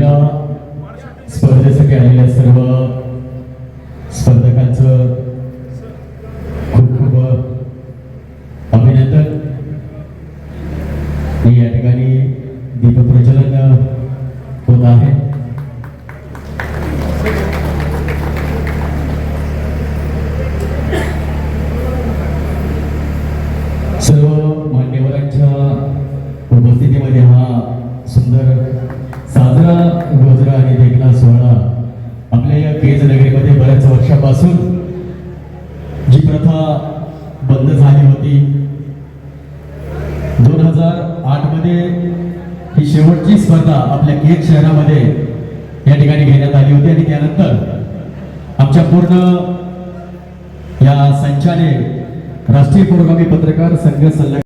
या स्पर्धेसाठी आलेल्या सर्व स्पर्धकांचं. खूप खूप अभिनंदन. मी या ठिकाणी दीपप्रज्वलन होत आहे. सर्व मान्यवरांच्या उपस्थितीमध्ये हा सुंदर साजरा गोजरा आणि देखणा सोहळा आपल्या या केज नगरीमध्ये बऱ्याच वर्षापासून जी प्रथा बंद झाली होती दोन हजार आठमध्ये ही शेवटची स्पर्धा आपल्या केज शहरामध्ये या ठिकाणी घेण्यात आली होती आणि त्यानंतर आमच्या पूर्ण या संचाने राष्ट्रीय पुरोगामी पत्रकार संघ सल्ला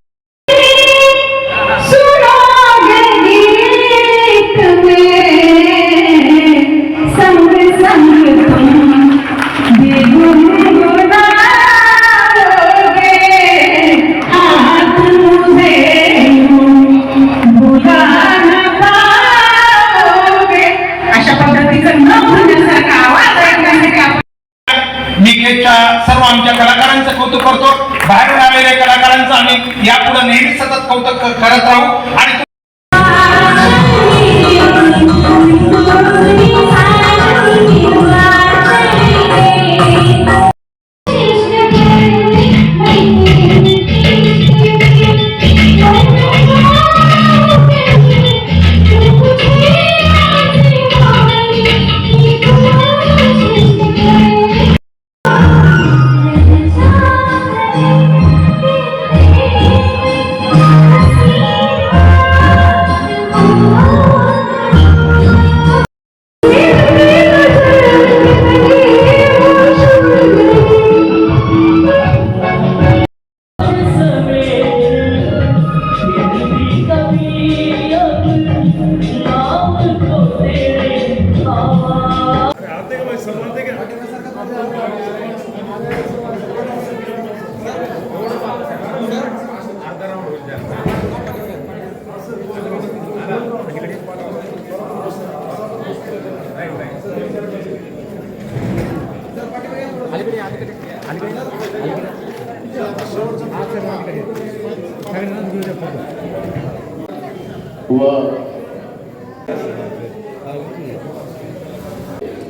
मी सर्व आमच्या कलाकारांचं कौतुक करतो. बाहेरून आलेल्या कलाकारांचं आम्ही यापुढे नेहमी सतत कौतुक करत राहू. आणि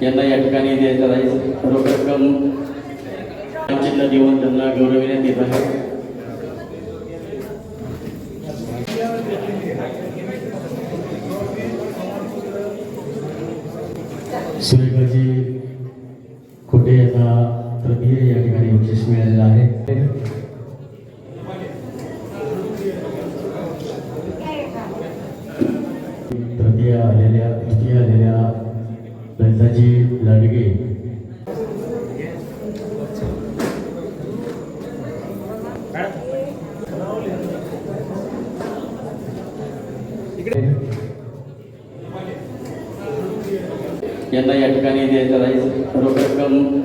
यांना या ठिकाणी द्यायचा राहील रोख रक्कम चिन्ह देऊन त्यांना गौरविण्यात येत आहे सुरेखाजी खोटे यांना तृतीय या ठिकाणी बक्षीस मिळालेलं आहे. तृतीय आलेल्या तृतीय आलेल्या ललिताजी लाडगे यांना या ठिकाणी द्यायचं राहील. रोख रक्कम